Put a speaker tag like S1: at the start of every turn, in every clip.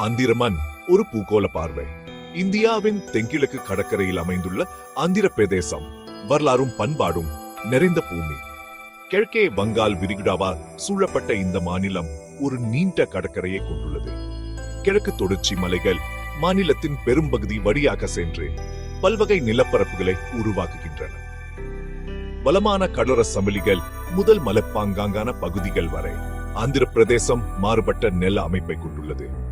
S1: ஆந்திரமன் ஒரு பூகோள பார்வை. இந்தியாவின் தென்கிழக்கு கடற்கரையில் அமைந்துள்ள ஆந்திர பிரதேசம் வரலாறும் பண்பாடும் நிறைந்த பூமி. கிழக்கே வங்கால் விரிகுடாவால் சூழப்பட்ட இந்த மாநிலம் ஒரு நீண்ட கடற்கரையை கொண்டுள்ளது. கிழக்கு தொடர்ச்சி மலைகள் மாநிலத்தின் பெரும்பகுதி வழியாக சென்று பல்வகை நிலப்பரப்புகளை உருவாக்குகின்றன. பலமான கடலோர சமலிகள் முதல் மலைப்பாங்காங்கான பகுதிகள் வரை ஆந்திர பிரதேசம் மாறுபட்ட நில அமைப்பை கொண்டுள்ளது.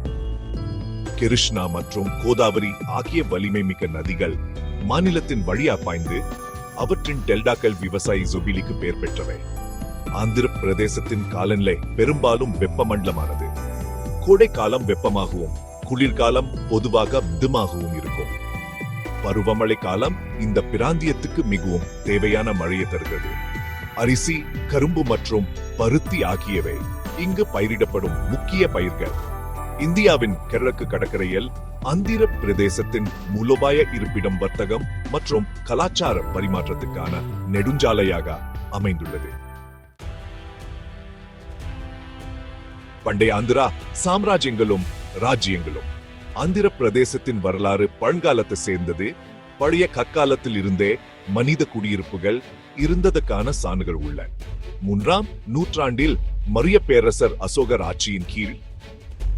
S1: கிருஷ்ணா மற்றும் கோதாவரி ஆகிய வலிமை மிக்க நதிகள் மாநிலத்தின் வழியா பாய்ந்து அவற்றின் டெல்டாக்கள் விவசாயி ஜொபிலிக்கு பெயர் பெற்றவை. ஆந்திர பிரதேசத்தின் காலநிலை பெரும்பாலும் வெப்பமண்டலமானது. கோடை காலம் வெப்பமாகவும் குளிர்காலம் பொதுவாக மிதமாகவும் இருக்கும். பருவமழை காலம் இந்த பிராந்தியத்துக்கு மிகவும் தேவையான மழையை தருகிறது. அரிசி கரும்பு மற்றும் பருத்தி ஆகியவை இங்கு பயிரிடப்படும் முக்கிய பயிர்கள். இந்தியாவின் கிழக்கு கடற்கரையில் ஆந்திர பிரதேசத்தின் மூலோபாய இருப்பிடம் வர்த்தகம் மற்றும் கலாச்சார பரிமாற்றத்துக்கான நெடுஞ்சாலையாக அமைந்துள்ளது. பண்டைய ஆந்திரா சாம்ராஜ்யங்களும் ராஜ்யங்களும் ஆந்திர பிரதேசத்தின் வரலாறு பழங்காலத்தை சேர்ந்தது. பழைய கற்காலத்தில் இருந்தே மனித குடியிருப்புகள் இருந்ததற்கான சான்றுகள் உள்ளன. மூன்றாம் நூற்றாண்டில் மரிய பேரரசர் அசோகர் ஆட்சியின் கீழ்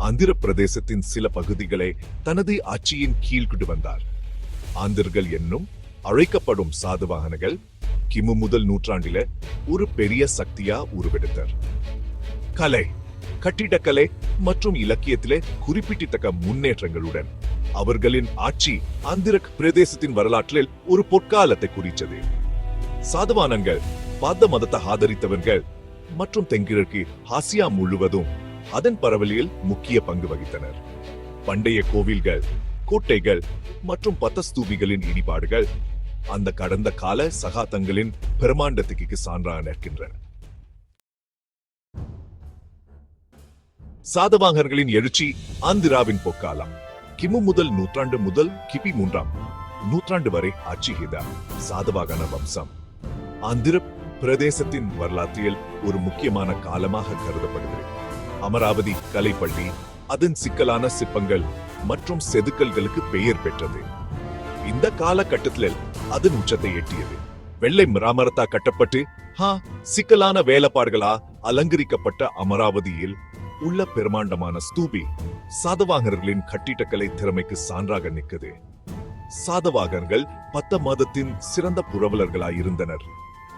S1: ஆந்திர பிரதேசத்தின் சில பகுதிகளை தனது ஆட்சியின் கீழ் கொண்டு வந்தார். ஆந்திர்கள் என்னும் அழைக்கப்படும் சாதுவாகனங்கள் கிமு முதல் நூற்றாண்டில ஒரு பெரிய சக்தியா உருவெடுத்தார். கலை கட்டிடக்கலை மற்றும் இலக்கியத்திலே குறிப்பிட்டத்தக்க முன்னேற்றங்களுடன் அவர்களின் ஆட்சி ஆந்திர பிரதேசத்தின் வரலாற்றில் ஒரு பொற்காலத்தை குறித்தது. சாதவானங்கள் பாத்த மதத்தை ஆதரித்தவர்கள் மற்றும் தென்கிழக்கு ஆசியா முழுவதும் அதன் பரவலில் முக்கிய பங்கு வகித்தனர். பண்டைய கோவில்கள் கோட்டைகள் மற்றும் பத்தஸ்தூபிகளின் இடிபாடுகள் அந்த கடந்த கால சகாத்தங்களின் பிரமாண்டத்துக்கு சான்றாக நிற்கின்றன. சாதவாங்கர்களின் எழுச்சி ஆந்திராவின் பொக்காலம் கிமு முதல் நூற்றாண்டு முதல் கிபி மூன்றாம் நூற்றாண்டு வரை ஆட்சி செய்த சாதவாகன வம்சம். ஆந்திர பிரதேசத்தின் வரலாற்றில் ஒரு முக்கியமான காலமாக கருதப்படுகிறது. அமராவதி கலைப்பள்ளி அதன் சிக்கலான சிற்பங்கள் மற்றும் செதுக்கல்களுக்கு பெயர் பெற்றது. இந்த காலகட்டத்தில் அதன் உச்சத்தை எட்டியது. வெள்ளை மிராமரத்தா கட்டப்பட்டு ஹா சிக்கலான வேலைப்பாடுகளா அலங்கரிக்கப்பட்ட அமராவதியில் உள்ள பெருமாண்டமான ஸ்தூபி சாதவாகர்களின் கட்டிடக்கலை திறமைக்கு சான்றாக நிற்குது. சாதவாகர்கள் பத்த மதத்தின் சிறந்த புரவலர்களாய் இருந்தனர்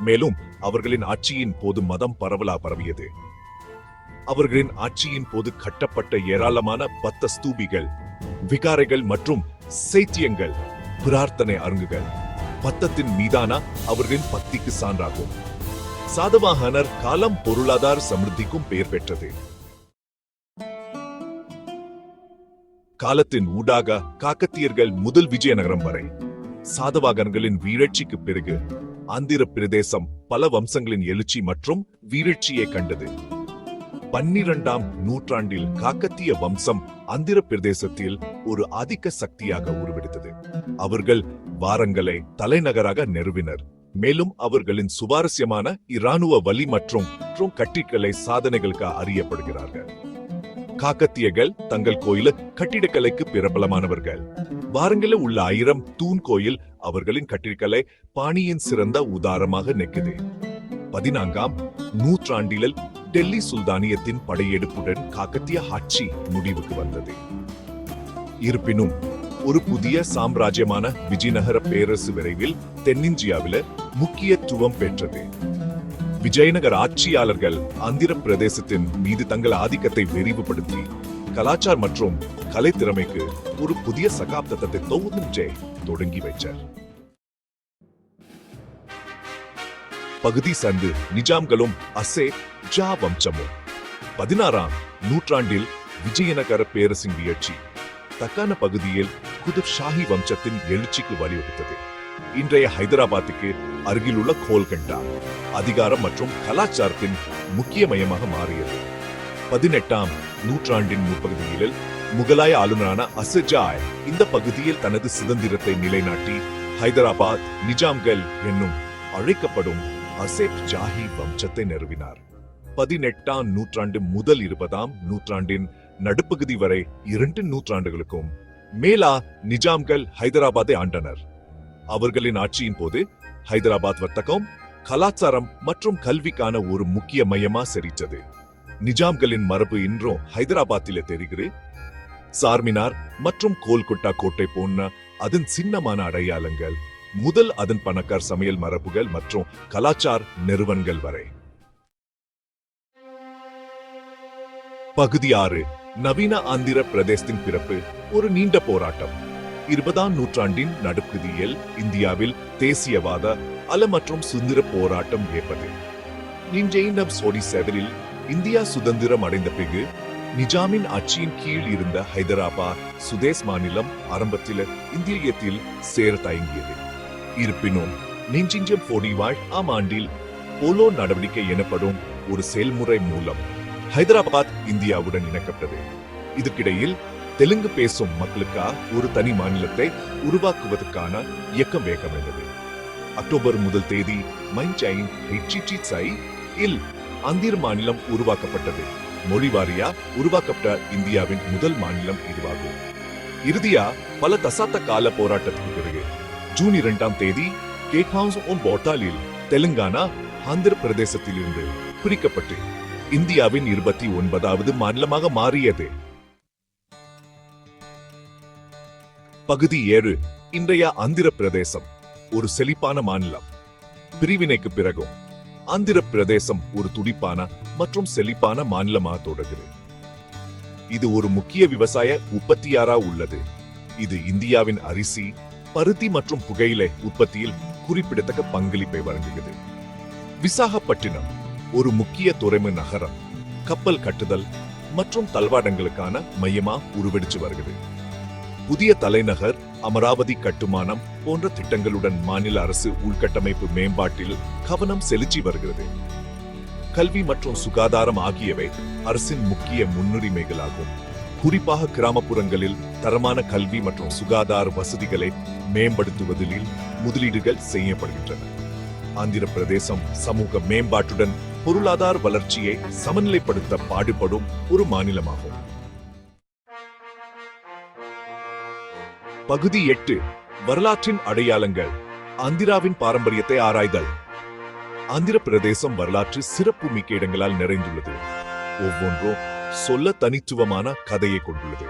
S1: மேலும் அவர்களின் ஆட்சியின் போது மதம் பரவலா பரவியது. அவர்களின் ஆட்சியின் போது கட்டப்பட்ட ஏராளமான பத்த ஸ்தூபிகள் விகாரைகள் மற்றும் சைத்தியங்கள் பிரார்த்தனை அரங்குகள். பத்தத்தின் மீதான அவர்களின் பக்திக்கு சான்றாகும். சாதவாகனர் காலம் பொருளாதார சமிருத்திக்கும் பெயர் பெற்றது. காலத்தின் ஊடாக காக்கத்தியர்கள் முதல் விஜயநகரம் வரை. சாதவாகன்களின் வீழ்ச்சிக்கு பிறகு ஆந்திர பிரதேசம் பல வம்சங்களின் எழுச்சி மற்றும் வீழ்ச்சியை கண்டது. பன்னிரண்டாம் நூற்றாண்டில் காக்கத்திய வம்சம் ஆந்திர பிரதேசத்தில் ஒரு ஆதிக்க சக்தியாக உருவெடுத்தது. அவர்கள் வாரங்களை தலைநகராக நிறுவினர். மேலும் அவர்களின் சுவாரஸ்யமான இராணுவ வலி மற்றும் கட்டிக்கலை கட்டிடக்கலை சாதனைகளுக்கு அறியப்படுகிறார்கள். காக்கத்தியர்கள் தங்கள் கோயில கட்டிடக்கலைக்கு பிரபலமானவர்கள். வாரங்களில் உள்ள ஆயிரம் தூண் கோயில் அவர்களின் கட்டிடக்கலை பாணியின் சிறந்த உதாரணமாக நிற்குது. பதினான்காம் நூற்றாண்டில் டெல்லி சுல்தானியத்தின் படையெடுப்புடன் காக்கத்திய ஆட்சி முடிவுக்கு வந்தது. இருப்பினும் ஒரு புதிய சாம்ராஜ்யமான விஜயநகர பேரரசு விரைவில் தென்னிந்தியாவில முக்கியத்துவம் பெற்றது. விஜயநகர ஆட்சியாளர்கள் ஆந்திர பிரதேசத்தின் மீது தங்கள் ஆதிக்கத்தை விரிவுபடுத்தி கலாச்சார மற்றும் கலை திறமைக்கு ஒரு புதிய சகாப்தத்தை தொகுதின்றே தொடங்கி வைச்சார். பகுதி சந்து நிஜாம்களும் அசே ஜா வம்சமும் பதினாறாம் நூற்றாண்டில் விஜயநகர பேரரசின் வீழ்ச்சி தக்கான பகுதியில் குதுப் ஷாஹி வம்சத்தின் எழுச்சிக்கு வழிவகுத்தது. இன்றைய ஹைதராபாத்துக்கு அருகிலுள்ள கோல்கண்டா அதிகாரம் மற்றும் கலாச்சாரத்தின் முக்கிய மையமாக மாறியது. பதினெட்டாம் நூற்றாண்டின் முற்பகுதியில் முகலாய ஆளுநரான அசஜாய் இந்த பகுதியில் தனது சுதந்திரத்தை நிலைநாட்டி ஹைதராபாத் நிஜாம்கள் என்னும் அழைக்கப்படும் அசேப் ஜாஹி வம்சத்தை நிறுவினார். பதினெட்டாம் நூற்றாண்டு முதல் இருபதாம் நூற்றாண்டின் நடுப்பகுதி வரை இரண்டு நூற்றாண்டுகளுக்கும் மேலா நிஜாம்கள் ஹைதராபாத்தை ஆண்டனர். அவர்களின் ஆட்சியின் போது ஹைதராபாத் வர்த்தகம் கலாச்சாரம் மற்றும் கல்விக்கான ஒரு முக்கிய மையமா செறித்தது. நிஜாம்களின் மரபு இன்றும் ஹைதராபாத்திலே தெரிகிறது. சார்மினார் மற்றும் கோல்கொட்டா கோட்டை போன்ற அதன் சின்னமான அடையாளங்கள் முதல் அதன் பணக்கார் சமையல் மரபுகள் மற்றும் கலாச்சார நிறுவனங்கள் வரை. பகுதி ஆறு நவீன ஆந்திர பிரதேசத்தின் பிறப்பு ஒரு நீண்ட போராட்டம். இருபதாம் நூற்றாண்டின் நடுப்பகுதியில் இந்தியாவில் தேசியவாத அல மற்றும் சுதந்திர போராட்டம் ஏற்பது நிஞ்சைனம் சோடி செவரில் இந்தியா சுதந்திரம் அடைந்த பிறகு நிஜாமின் ஆட்சியின் கீழ் இருந்த ஹைதராபாத் சுதேஸ் மாநிலம் ஆரம்பத்தில் இந்தியத்தில் சேர தயங்கியது. இருப்பினும் நெஞ்சிஞ்சம் போடிவாழ் ஆம் ஆண்டில் போலோ நடவடிக்கை எனப்படும் ஒரு செயல்முறை மூலம் ஹைதராபாத் இந்தியாவுடன் இணைக்கப்பட்டது. இதற்கிடையில் தெலுங்கு பேசும் மக்களுக்காக ஒரு தனி மாநிலத்தை உருவாக்குவதற்கான இயக்கம் வேகமைந்தது அக்டோபர் முதல் தேதி மைன்சைன் இல் அந்தீர் மாநிலம் உருவாக்கப்பட்டது. மொழிவாரியா உருவாக்கப்பட்ட இந்தியாவின் முதல் மாநிலம் இதுவாகும். இறுதியா பல தசாப்த கால போராட்டத்துக்கு பிறகு ஜூன் இரண்டாம் தேதி கேக் ஹவுஸ் ஒன் போட்டாலில் தெலுங்கானா ஆந்திர பிரதேசத்திலிருந்து பிரிக்கப்பட்டு இந்தியாவின் இருபத்தி ஒன்பதாவது மாநிலமாக மாறியது. பகுதி ஏழு இன்றைய ஆந்திர பிரதேசம் ஒரு செழிப்பான மாநிலம். பிரிவினைக்கு பிறகும் ஆந்திர பிரதேசம் ஒரு துடிப்பான மற்றும் செழிப்பான மாநிலமாக தொடர்கிறது இது ஒரு முக்கிய விவசாய உற்பத்தியாரா உள்ளது. இது இந்தியாவின் அரிசி பருத்தி மற்றும் புகையிலை உற்பத்தியில் குறிப்பிடத்தக்க பங்களிப்பை வழங்குகிறது. விசாகப்பட்டினம் ஒரு முக்கிய துறைமுக நகரம் கப்பல் கட்டுதல் மற்றும் தள்வாடங்களுக்கான மையமா உருவெடுத்து வருகிறது. புதிய தலைநகர் அமராவதி கட்டுமானம் போன்ற திட்டங்களுடன் மாநில அரசு உள்கட்டமைப்பு மேம்பாட்டில் கவனம் செலுத்தி வருகிறது. கல்வி மற்றும் சுகாதாரம் ஆகியவை அரசின் முக்கிய முன்னுரிமைகளாகும். குறிப்பாக கிராமப்புறங்களில் தரமான கல்வி மற்றும் சுகாதார வசதிகளை மேம்படுத்துவதில் முதலீடுகள் செய்யப்படுகின்றன. ஆந்திர பிரதேசம் சமூக மேம்பாட்டுடன் பொருளாதார வளர்ச்சியை சமநிலைப்படுத்த பாடுபடும் ஒரு மாநிலமாகும். பகுதி எட்டு வரலாற்றின் அடையாளங்கள் ஆந்திராவின் பாரம்பரியத்தை ஆராய்தல். ஆந்திர பிரதேசம் வரலாற்று சிறப்பு மிக்க இடங்களால் நிறைந்துள்ளது. ஒவ்வொன்றும் சொல்ல தனித்துவமான கதையை கொண்டுள்ளது.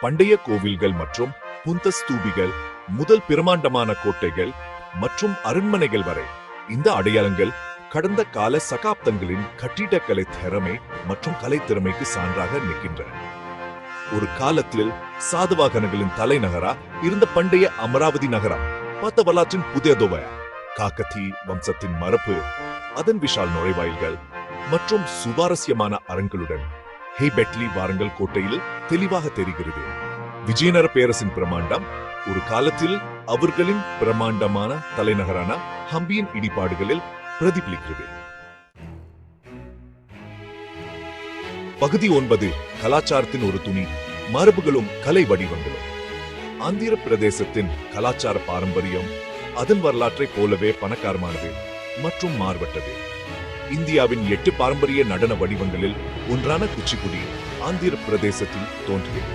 S1: பண்டைய கோவில்கள் மற்றும் புந்த ஸ்தூபிகள் முதல் பிரமாண்டமான கோட்டைகள் மற்றும் அரண்மனைகள் வரை இந்த அடையாளங்கள் கடந்த கால சகாப்தங்களின் கட்டிடக்கலை திறமை மற்றும் கலைத்திறமைக்கு சான்றாக நிற்கின்றன ஒரு காலத்தில் சாதுவாகனங்களின் தலைநகரா இருந்த பண்டைய அமராவதி நகரம் பத்த வரலாற்றின் புதியதோவ காக்கத்தி வம்சத்தின் மரபு அதன் விஷால் நுழைவாயில்கள் மற்றும் சுவாரஸ்யமான அரங்களுடன் ஹெய்பெட்லி வாரங்கல் கோட்டையில் தெளிவாக தெரிகிறது. விஜயநர பேரரசின் பிரமாண்டம் ஒரு காலத்தில் அவர்களின் பிரமாண்டமான தலைநகரான ஹம்பியின் இடிபாடுகளில் பிரதிபலிக்கிறது பகுதி ஒன்பது கலாச்சாரத்தின் ஒரு துணி மரபுகளும் கலை வடிவங்களும். ஆந்திர பிரதேசத்தின் கலாச்சார பாரம்பரியம் அதன் வரலாற்றைப் போலவே பணக்காரமானது மற்றும் மாறுபட்டது. இந்தியாவின் எட்டு பாரம்பரிய நடன வடிவங்களில் ஒன்றான குச்சிப்புடி ஆந்திர பிரதேசத்தில் தோன்றியது.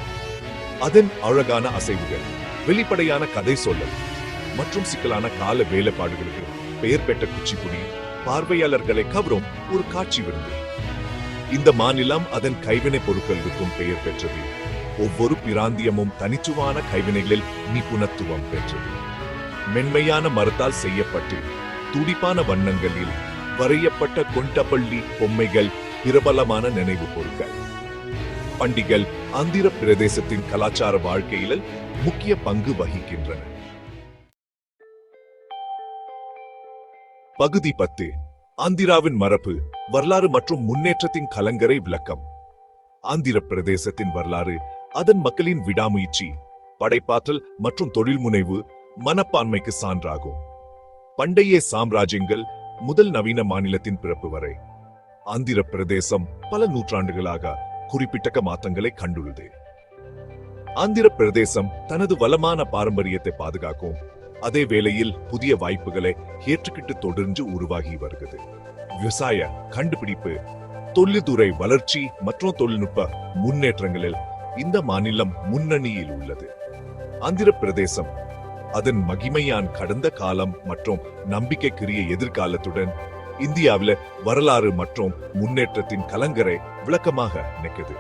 S1: அதன் அழகான அசைவுகள் வெளிப்படையான கதை சொல்லல் மற்றும் சிக்கலான கால வேலைப்பாடுகளுக்கு பெயர் பெற்ற குச்சிப்புடி பார்வையாளர்களை கவரும் ஒரு காட்சி விருந்து. இந்த மாநிலம் அதன் கைவினை பொருட்களுக்கும் பெயர் பெற்றது. ஒவ்வொரு பிராந்தியமும் தனித்துவான கைவினைகளில் நிபுணத்துவம் பெற்றது. மென்மையான மரத்தால் செய்யப்பட்டு துடிப்பான வண்ணங்களில் வரையப்பட்ட கொண்டபள்ளி பொம்மைகள் பிரபலமான நினைவு பொருட்கள். பண்டிகள் ஆந்திர பிரதேசத்தின் கலாச்சார வாழ்க்கையில் முக்கிய பங்கு வகிக்கின்றன. பகுதி பத்து. ஆந்திராவின் மரபு வரலாறு மற்றும் முன்னேற்றத்தின் கலங்கரை விளக்கம். ஆந்திர பிரதேசத்தின் வரலாறு அதன் மக்களின் விடாமுயற்சி படைப்பாற்றல் மற்றும் தொழில் முனைவு மனப்பான்மைக்கு சான்றாகும். பண்டைய சாம்ராஜ்யங்கள் முதல் நவீன மாநிலத்தின் பிறப்பு வரை. ஆந்திர பிரதேசம் பல நூற்றாண்டுகளாக குறிப்பிட்டக்க மாற்றங்களை கண்டுள்ளது. ஆந்திர பிரதேசம் தனது வளமான பாரம்பரியத்தை பாதுகாக்கும் அதே வேளையில் புதிய வாய்ப்புகளை ஏற்றுக்கிட்டு தொடர்ந்து உருவாகி வருகிறது. விவசாய கண்டுபிடிப்பு தொழில்துறை வளர்ச்சி மற்றும் தொழில்நுட்ப முன்னேற்றங்களில் இந்த மாநிலம் முன்னணியில் உள்ளது. ஆந்திர பிரதேசம் அதன் மகிமையான் கடந்த காலம் மற்றும் நம்பிக்கைக்குரிய எதிர்காலத்துடன் இந்தியாவில வரலாறு மற்றும் முன்னேற்றத்தின் கலங்கரை விளக்கமாக நிற்குது